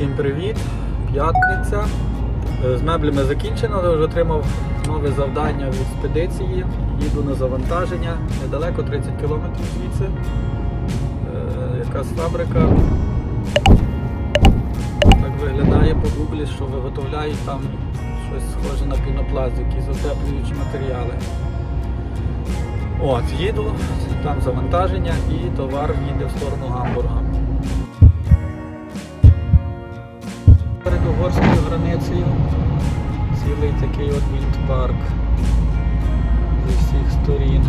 Всім привіт! П'ятниця. Е, З меблями закінчено, але вже отримав нове завдання в експедиції. Їду на завантаження недалеко 30 кілометрів звідси. Е, Якась фабрика. Так виглядає по гуглі, що виготовляють там щось схоже на пінопласт, якісь утеплюючі матеріали. От, їду, там завантаження і товар їде в сторону Гамбурга. Угорською границею цілий такий от вільдпарк зі всіх сторін.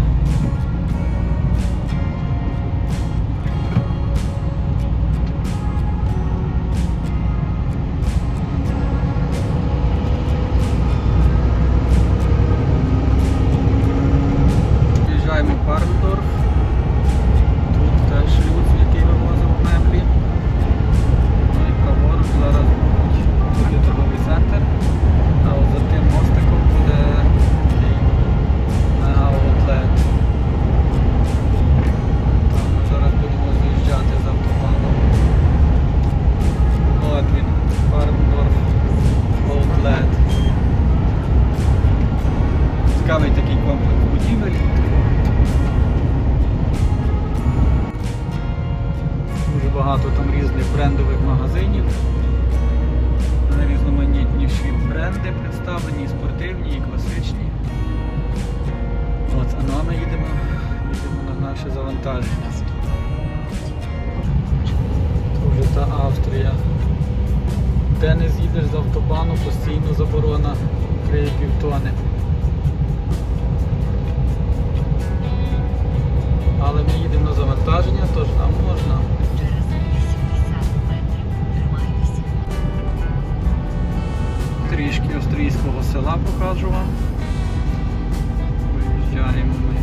Де не з'їдеш з автобану, постійно заборона 3,5 тони. Але ми їдемо на завантаження, тож нам можна. Трішки австрійського села покажу вам. Виїжджаємо ми.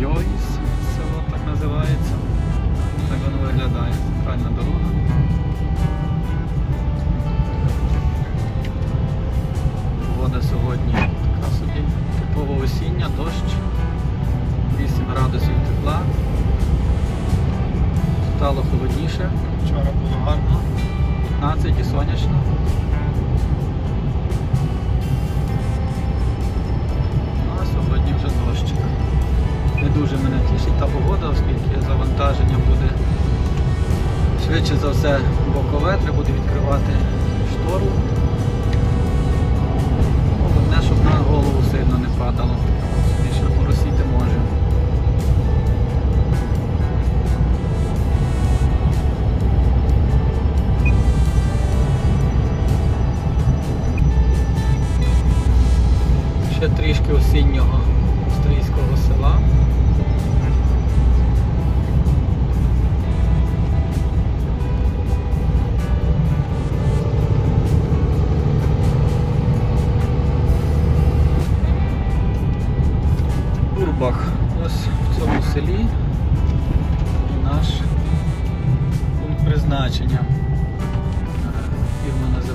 Йойс, село так називається. Так воно виглядає. Центральна дорога. Погода сьогодні така собі типово осіння, дощ. 8 градусів тепла. Стало холодніше. Вчора було гарно. 15 і сонячно. Ну, а сьогодні вже дощик. Не дуже мене тішить та погода, оскільки завантаження буде швидше за все бокове, треба буде відкривати штору. На голову сильно не падало. Більше поросіти може. Ще трішки осіннього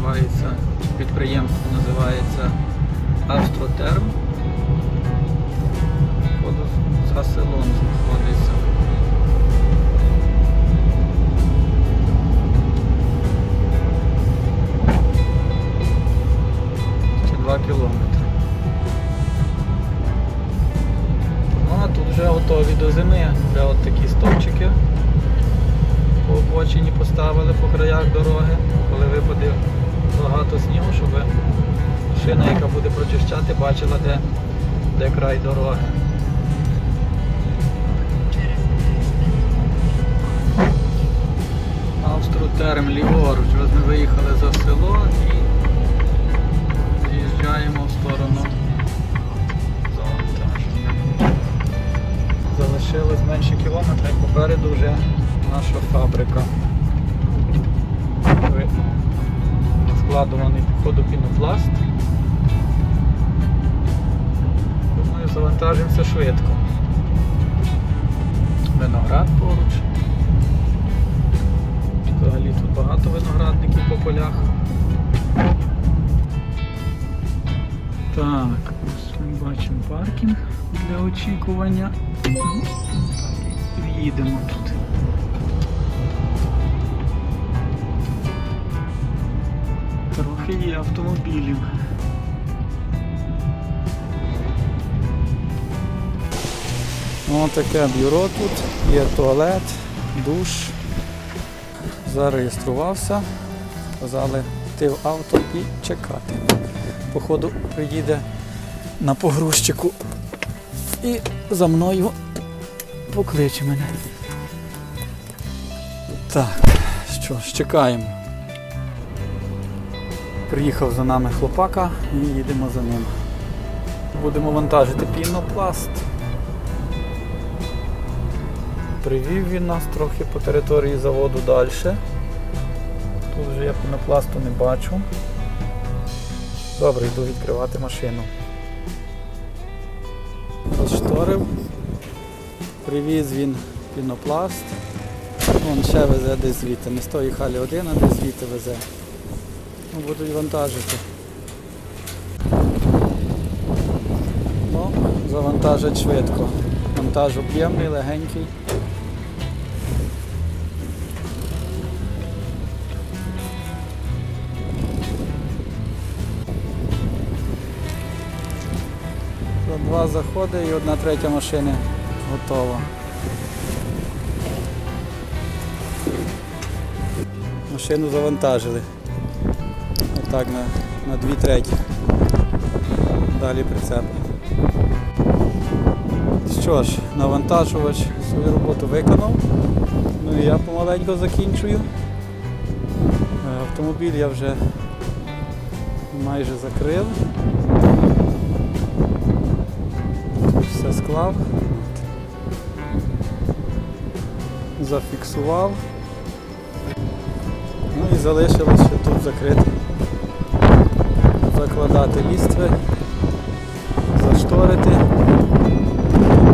називається, підприємство називається Австротерм. Походу, За селом знаходиться. Ще 2 кілометри. Ну а тут вже готові до зими. Вже от такі стовпчики по обочині поставили по краях дороги, коли випаде багато снігу, щоб машина, яка буде прочищати, бачила, де, де край дороги. Австротерм ліворуч. Ось ми виїхали за село і з'їжджаємо в сторону завантаження. Залишилось менше кілометра і попереду вже наша фабрика. Складуваний походу пінопласт. Думаю, завантажимося швидко. Виноград поруч. Взагалі тут багато виноградників по полях. Так, ось ми бачимо паркінг для очікування. І в'їдемо є автомобілів. Ось таке бюро тут, є туалет, душ. Зареєструвався. Сказали йти в авто і чекати. Походу приїде на погрузчику і за мною покличе мене. Так, що ж, чекаємо. Приїхав за нами хлопака і їдемо за ним. Будемо вантажити пінопласт. Привів він нас трохи по території заводу далі. Тут вже я пінопласту не бачу. Добре, йду відкривати машину. Розшторив. Привіз він пінопласт. Вон ще везе десь звідти. Не з тої халі один, а десь звідти везе. Ну, Будуть вантажити. Ну, завантажать швидко. Вантаж об'ємний, легенький. Два заходи і одна третя машини готова. Машину завантажили. Отак на, на дві треті. Далі прицеп. Що ж, навантажувач свою роботу виконав. Ну і я помаленько закінчую. Е, Автомобіль я вже майже закрив. Все склав. Зафіксував. Ну і залишилось ще тут закрити. Закладати лістви, зашторити.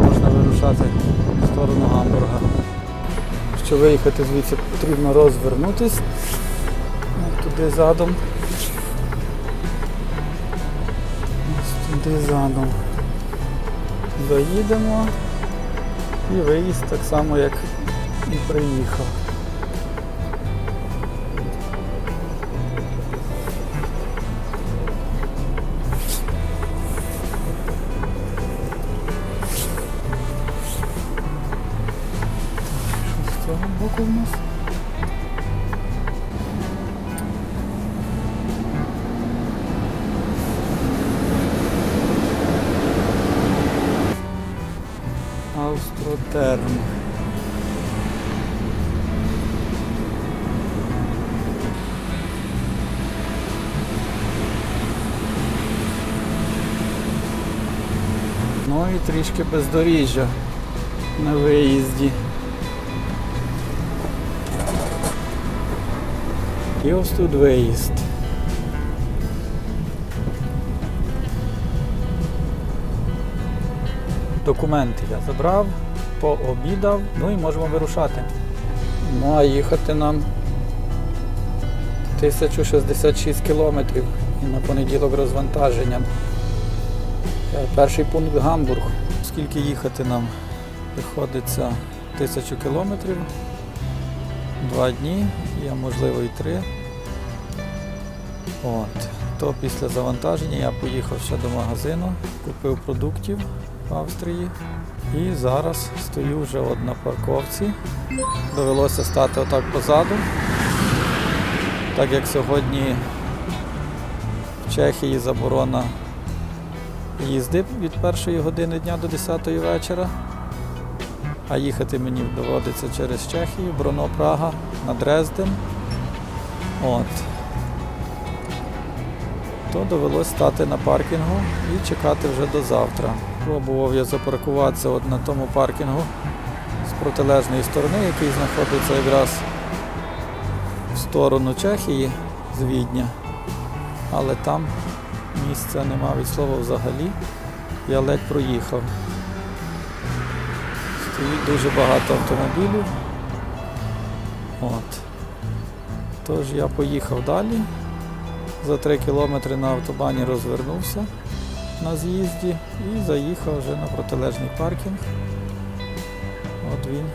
Можна вирушати в сторону гамбурга. Щоб виїхати звідси потрібно розвернутись. Туди задом. Туди задом. Заїдемо і виїзд так само як і приїхав. І трішки бездоріжжя на виїзді. І ось тут виїзд. Документи я забрав, пообідав, ну і можемо вирушати. Ну а їхати нам 1066 кілометрів і на понеділок розвантаження. Перший пункт Гамбург. Скільки їхати нам приходиться тисячу кілометрів, два дні, є можливо і три. От. То після завантаження я поїхав ще до магазину, купив продуктів в Австрії і зараз стою вже от на парковці. Довелося стати отак позаду, так як сьогодні в Чехії заборона їзди від першої години дня до 10 вечора. А їхати мені доводиться через Чехію, Броно, Прага, на Дрезден. От. То довелось стати на паркінгу і чекати вже до завтра. Пробував я запаркуватися от на тому паркінгу з протилежної сторони, який знаходиться якраз в сторону Чехії з Відня. Але там місця нема від слова взагалі. Я ледь проїхав. Стоїть дуже багато автомобілів. От. Тож я поїхав далі. За 3 кілометри на автобані розвернувся на з'їзді і заїхав вже на протилежний паркінг. От він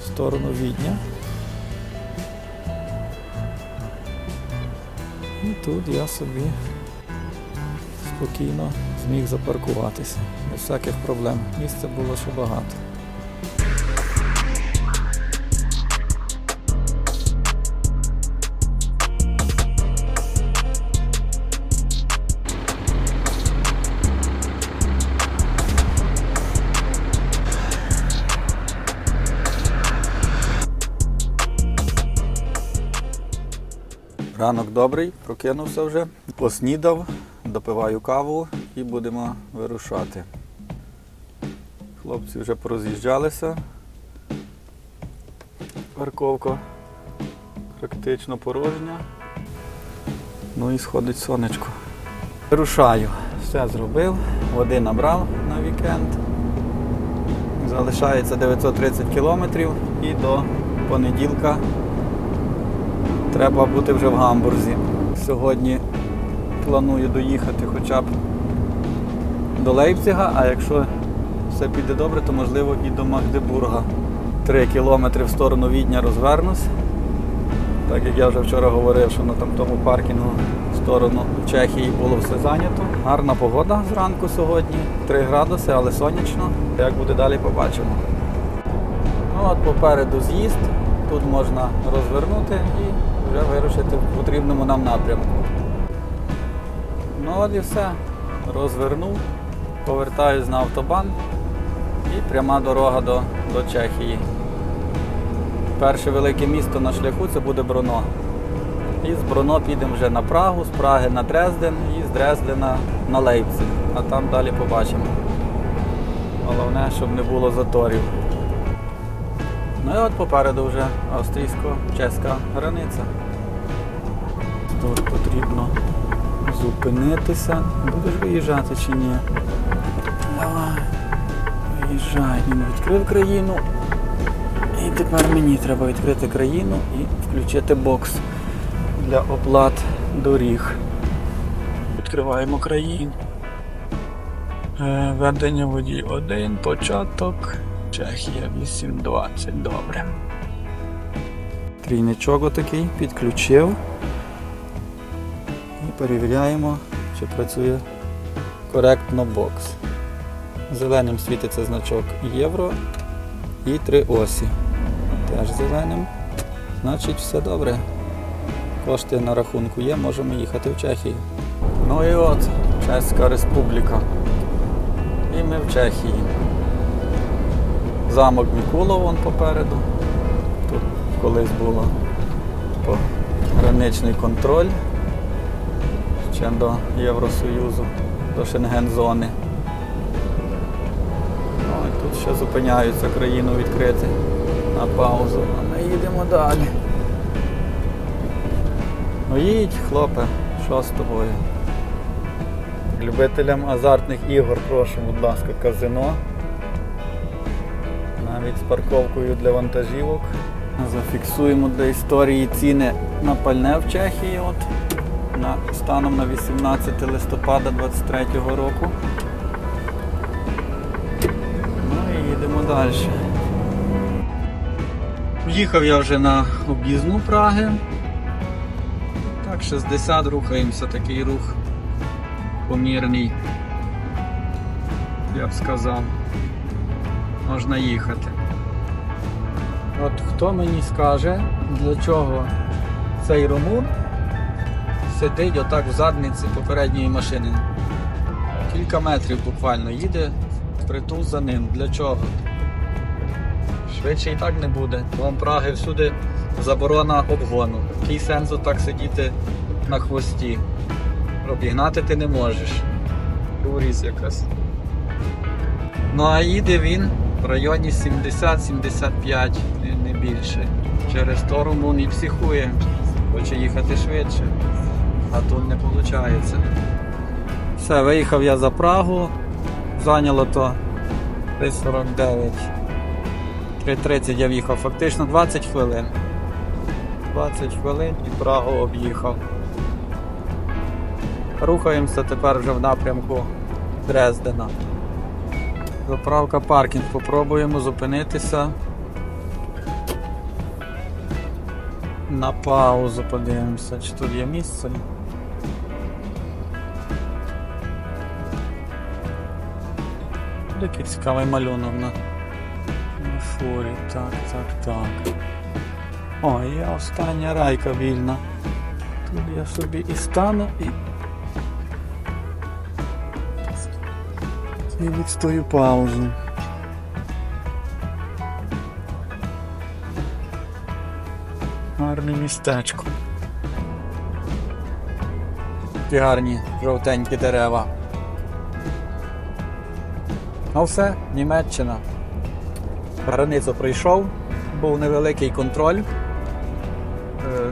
в сторону Відня. І тут я собі спокійно зміг запаркуватися. Без всяких проблем. Місця було ще багато. Ранок добрий, прокинувся вже, поснідав, допиваю каву і будемо вирушати. Хлопці вже пороз'їжджалися. Парковка практично порожня. Ну і сходить сонечко. Вирушаю. Все зробив, води набрав на вікенд. Залишається 930 кілометрів і до понеділка треба бути вже в Гамбурзі. Сьогодні планую доїхати хоча б до Лейпцига, а якщо все піде добре, то можливо і до Магдебурга. Три кілометри в сторону Відня розвернусь. Так як я вже вчора говорив, що на там тому паркінгу в сторону Чехії було все зайнято. Гарна погода зранку сьогодні, 3 градуси, але сонячно. Як буде далі, побачимо. Ну от попереду з'їзд, тут можна розвернути і вже вирушити в потрібному нам напрямку. Ну от і все. Розвернув, повертаюсь на автобан і пряма дорога до, до Чехії. Перше велике місто на шляху це буде Бруно. І з Бруно підемо вже на Прагу, з Праги на Дрезден і з Дрездена на Лейпциг. А там далі побачимо. Головне, щоб не було заторів. Ну і от попереду вже австрійсько-чеська границя. Тут потрібно зупинитися. Будеш виїжджати чи ні? Давай. Виїжджай. Він відкрив країну. І тепер мені треба відкрити країну і включити бокс для оплат доріг. Відкриваємо країну. Е, Ведення водій 1, початок. Чехія 8.20. Добре. Трійничок отакий підключив. Перевіряємо, чи працює коректно бокс. Зеленим світиться значок євро і три осі. Теж зеленим. Значить все добре. Кошти на рахунку є, можемо їхати в Чехію. Ну і от, Чеська Республіка. І ми в Чехії. Замок Мікулов вон попереду. Тут колись було граничний контроль ще до Євросоюзу, до Шенген-зони. Ну, і тут ще зупиняються країну відкрити на паузу, а ми їдемо далі. Ну їдь, хлопе, що з тобою? Любителям азартних ігор, прошу, будь ласка, казино. Навіть з парковкою для вантажівок. Зафіксуємо для історії ціни на пальне в Чехії от, на, станом на 18 листопада 2023 року. Ну і їдемо далі. Їхав я вже на об'їзну Праги. Так, 60 рухаємося, такий рух помірний, я б сказав можна їхати. От хто мені скаже, для чого цей Румун сидить отак в задниці попередньої машини. Кілька метрів буквально їде притул за ним. Для чого? Швидше і так не буде. Вам Праги всюди заборона обгону. Який сенс так сидіти на хвості? Обігнати ти не можеш. Уріз якась. Ну а їде він в районі 70-75, не- більше. Через то Румун психує, хоче їхати швидше, а тут не виходить. Все, виїхав я за Прагу, зайняло то 3.49. 3.30 я в'їхав, фактично 20 хвилин. 20 хвилин і Прагу об'їхав. Рухаємося тепер вже в напрямку Дрездена. Заправка паркінг. Попробуємо зупинитися На паузу подивимося, чи тут є місце. Який цікавий малюнок на, фурі. Так, так, так. О, є остання райка вільна. Тут я собі і стану і. І відстою паузу. Гарне містечко. Такі гарні жовтенькі дерева. Ну все, Німеччина. Границю пройшов, був невеликий контроль. Е,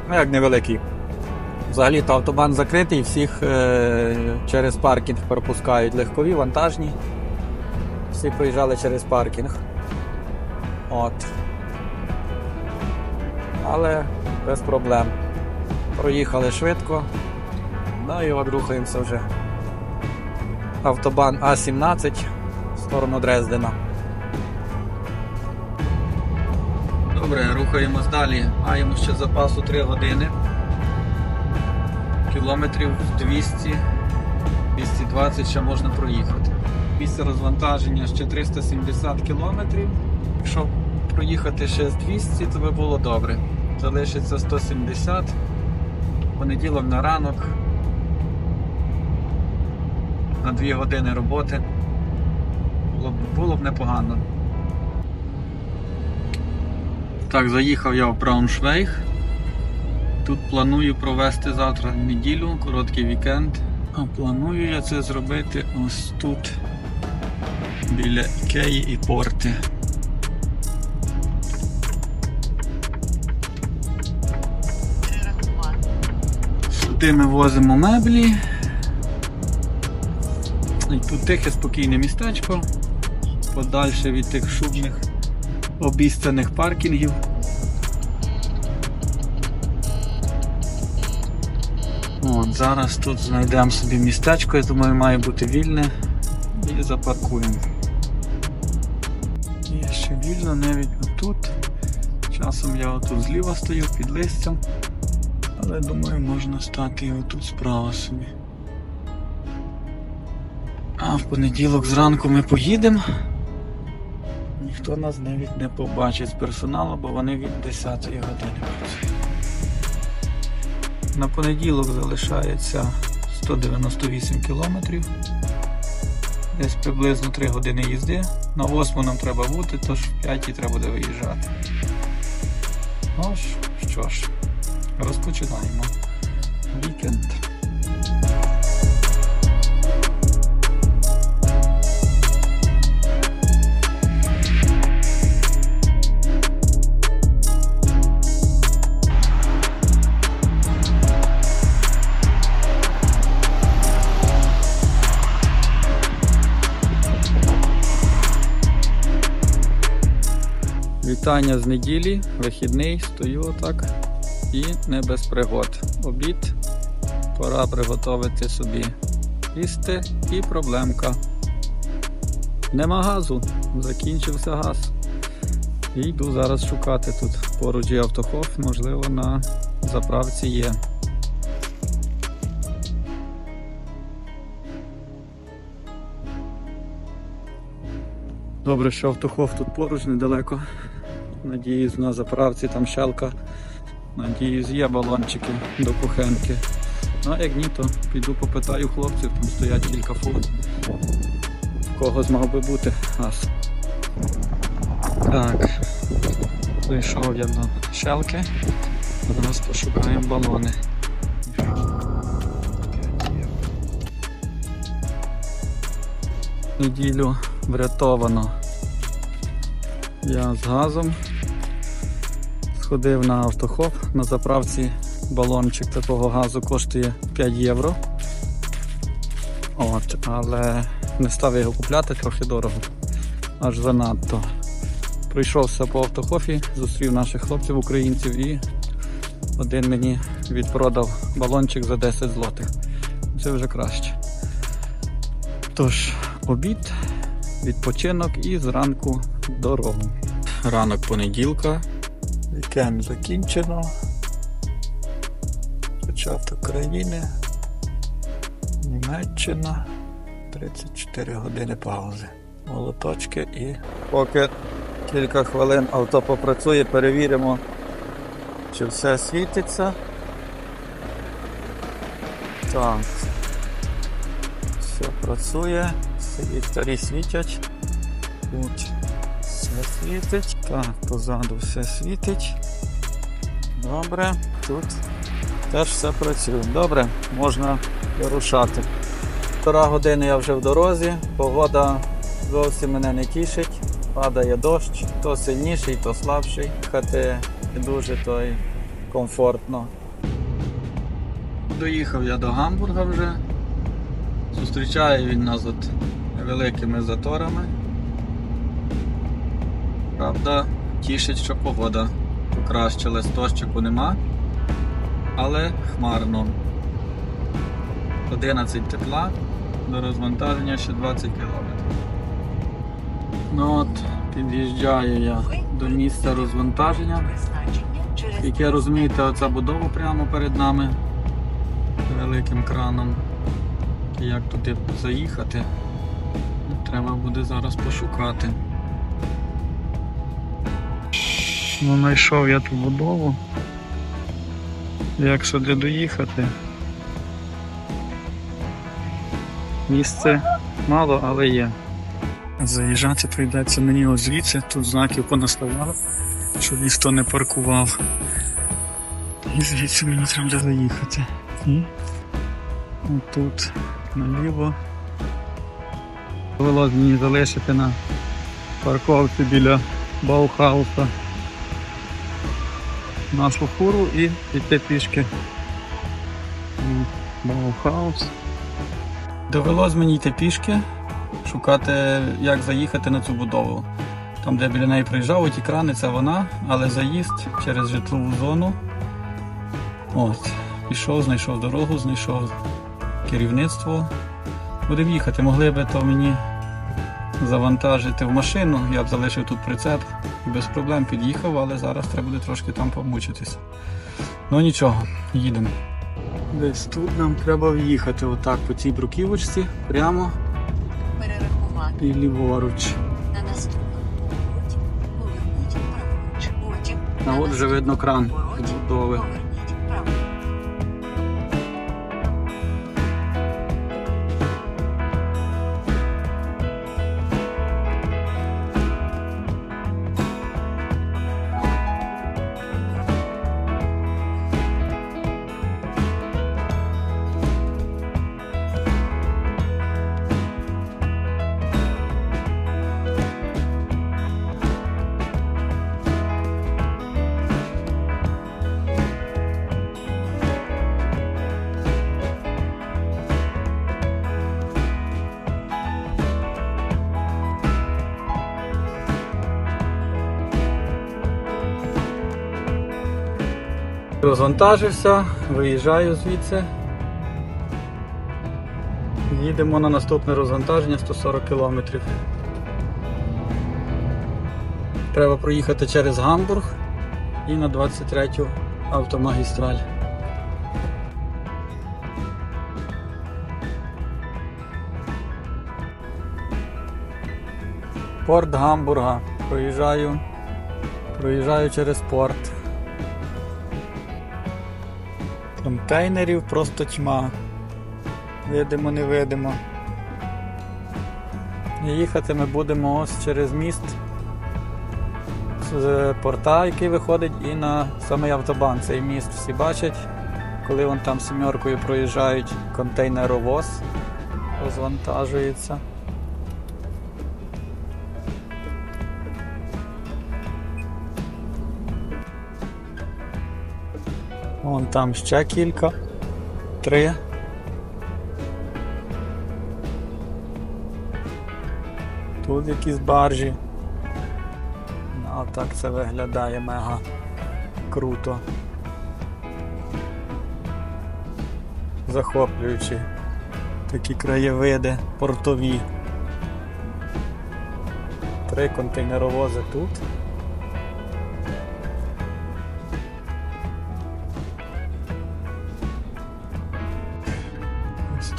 ну як невеликий. Взагалі то автобан закритий, всіх е, через паркінг пропускають легкові, вантажні. Всі проїжджали через паркінг. От. Але без проблем. Проїхали швидко. Ну і от рухаємося вже. Автобан А17 в сторону Дрездена. Добре, рухаємось далі. Маємо ще запасу 3 години. Кілометрів 200, 220 ще можна проїхати. Після розвантаження ще 370 кілометрів. Якщо проїхати ще з 200, то би було добре. Залишиться 170. Понеділок на ранок. На 2 години роботи. Було б, було б непогано. Так, заїхав я в Брауншвейг. Тут планую провести завтра неділю, короткий вікенд. А планую я це зробити ось тут, біля Ікеї і порти. Сюди ми возимо меблі. І тут тихе спокійне містечко, подальше від тих шумних обіцяних паркінгів. От, Зараз тут знайдемо собі містечко, я думаю, має бути вільне і запаркуємо. Є ще вільно навіть отут. Часом я отут зліва стою під листям, але думаю можна стати і отут справа собі. А в понеділок зранку ми поїдемо. Ніхто нас навіть не побачить з персоналу, бо вони від 10 години працюють. На понеділок залишається 198 кілометрів. Десь приблизно 3 години їзди. На 8 нам треба бути, тож в 5 треба буде виїжджати. Ну ж, що ж, розпочинаємо. Вікенд. Вітання з неділі, вихідний, стою отак і не без пригод. Обід, пора приготувати собі їсти і проблемка. Нема газу, закінчився газ. І йду зараз шукати тут поруч є автохоф, можливо, на заправці є. Добре, що автохоф тут поруч недалеко. Надіюсь, на заправці там щелка. Надіюсь, є балончики до кухенки. Ну, а як ні, то піду попитаю хлопців, там стоять кілька фур. Кого змог би бути газ. Так, прийшов я до щелки. Зараз пошукаємо балони. Неділю врятовано. Я з газом сходив на автохоп. На заправці балончик такого газу коштує 5 євро. От, але не став його купляти трохи дорого. Аж занадто. Прийшовся по автохофі, зустрів наших хлопців українців і один мені відпродав балончик за 10 злотих. Це вже краще. Тож, обід, відпочинок і зранку дорогу. Ранок понеділка, вікенд закінчено. Початок країни. Німеччина. 34 години паузи. Молоточки і. Поки кілька хвилин авто попрацює, перевіримо, чи все світиться. Так. Все працює. Всі ліхтарі світять. Тут все світить. Так, позаду все світить. Добре, тут теж все працює. Добре, можна вирушати. Півтора години я вже в дорозі, погода зовсім мене не тішить. Падає дощ, то сильніший, то слабший. Хати не дуже то й комфортно. Доїхав я до Гамбурга вже. Зустрічає він нас от великими заторами. Правда, тішить, що погода покращилась, дощику нема, але хмарно. 11 тепла, до розвантаження ще 20 км. Ну от, під'їжджаю я до місця розвантаження. Як я розумієте, оця будова прямо перед нами великим краном. Як туди заїхати, треба буде зараз пошукати. Ну, знайшов я ту будову. Як сюди доїхати? Місце мало, але є. Заїжджати прийдеться мені ось звідси, тут знаків понаставляли, щоб ніхто не паркував. І звідси мені треба заїхати. І отут наліво. Довелося мені залишити на парковці біля Баухауса нашу фуру і йти пішки Баухаус. Довелось мені йти пішки, шукати, як заїхати на цю будову. Там, де біля неї приїжджав, ті крани, це вона, але заїзд через житлову зону. От, пішов, знайшов дорогу, знайшов керівництво. Будемо їхати, могли би то мені завантажити в машину, я б залишив тут прицеп і без проблем під'їхав, але зараз треба буде трошки там помучитися. Ну нічого, їдемо. Десь тут нам треба в'їхати отак по цій бруківочці, прямо Перерахувати і ліворуч. на наступному повороті. Поверніть праворуч. Потім А на от вже видно кран повороті Розвантажився, виїжджаю звідси. Їдемо на наступне розвантаження 140 км. Треба проїхати через Гамбург і на 23 автомагістраль. Порт Гамбурга. Проїжджаю, проїжджаю через порт. Контейнерів просто тьма. Видимо, не видимо. Їхати ми будемо ось через міст з порта, який виходить, і на самий автобан. Цей міст всі бачать, коли вон там сімеркою проїжджають контейнеровоз, розвантажується. Вон там ще кілька. Три. Тут якісь баржі. А так це виглядає мега круто. Захоплюючі такі краєвиди портові. Три контейнеровози тут.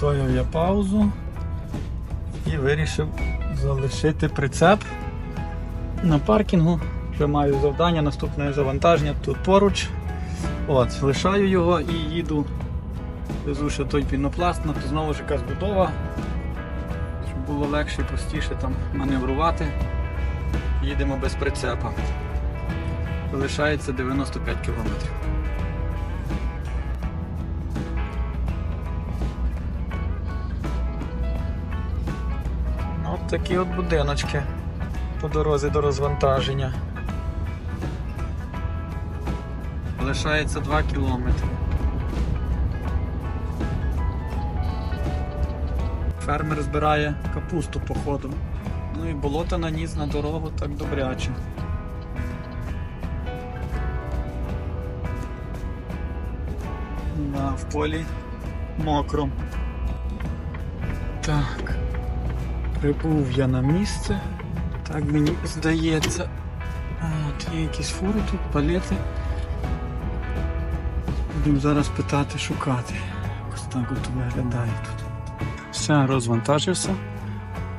Стояв я паузу і вирішив залишити прицеп на паркінгу. Вже маю завдання, наступне завантаження тут поруч. От, лишаю його і їду. Везу ще той пінопласт, ну, то знову ж якась будова, щоб було легше і простіше там маневрувати. Їдемо без прицепа. Залишається 95 кілометрів. Такі от будиночки по дорозі до розвантаження. Лишається 2 кілометри. Фермер збирає капусту по ходу. Ну і болото наніс на дорогу так добряче. Да, в полі мокро. Так. Прибув я на місце. Так мені здається. От, є якісь фури тут, палети. Будемо зараз питати, шукати. Ось так от виглядає тут. Все, розвантажився.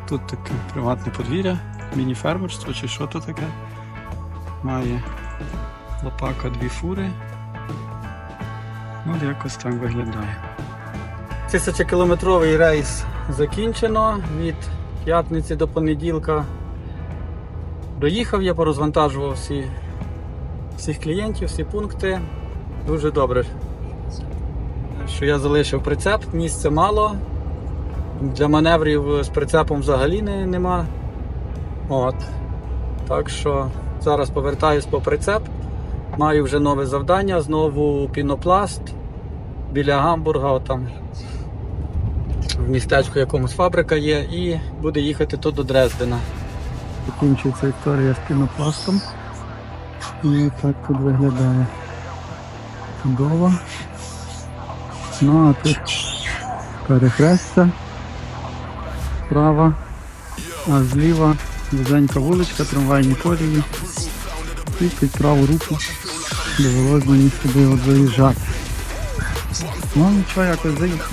Тут таке приватне подвір'я, міні-фермерство чи що то таке. Має лопака дві фури. От якось так виглядає. Тисячокілометровий рейс закінчено. Від п'ятниці до понеділка доїхав я, порозвантажував всі, всіх клієнтів, всі пункти. Дуже добре, що я залишив прицеп, місця мало. Для маневрів з прицепом взагалі не, нема. От. Так що зараз повертаюсь по прицеп. Маю вже нове завдання, знову пінопласт біля Гамбурга, от там в містечку якомусь фабрика є, і буде їхати тут до Дрездена. Закінчується історія з пінопластом. І так тут виглядає. Чудово. Ну а тут перехрестя справа, а зліва вузенька вуличка, трамвайні колії. І під праву руку довелось мені сюди от заїжджати. Ну нічого, якось заїхав.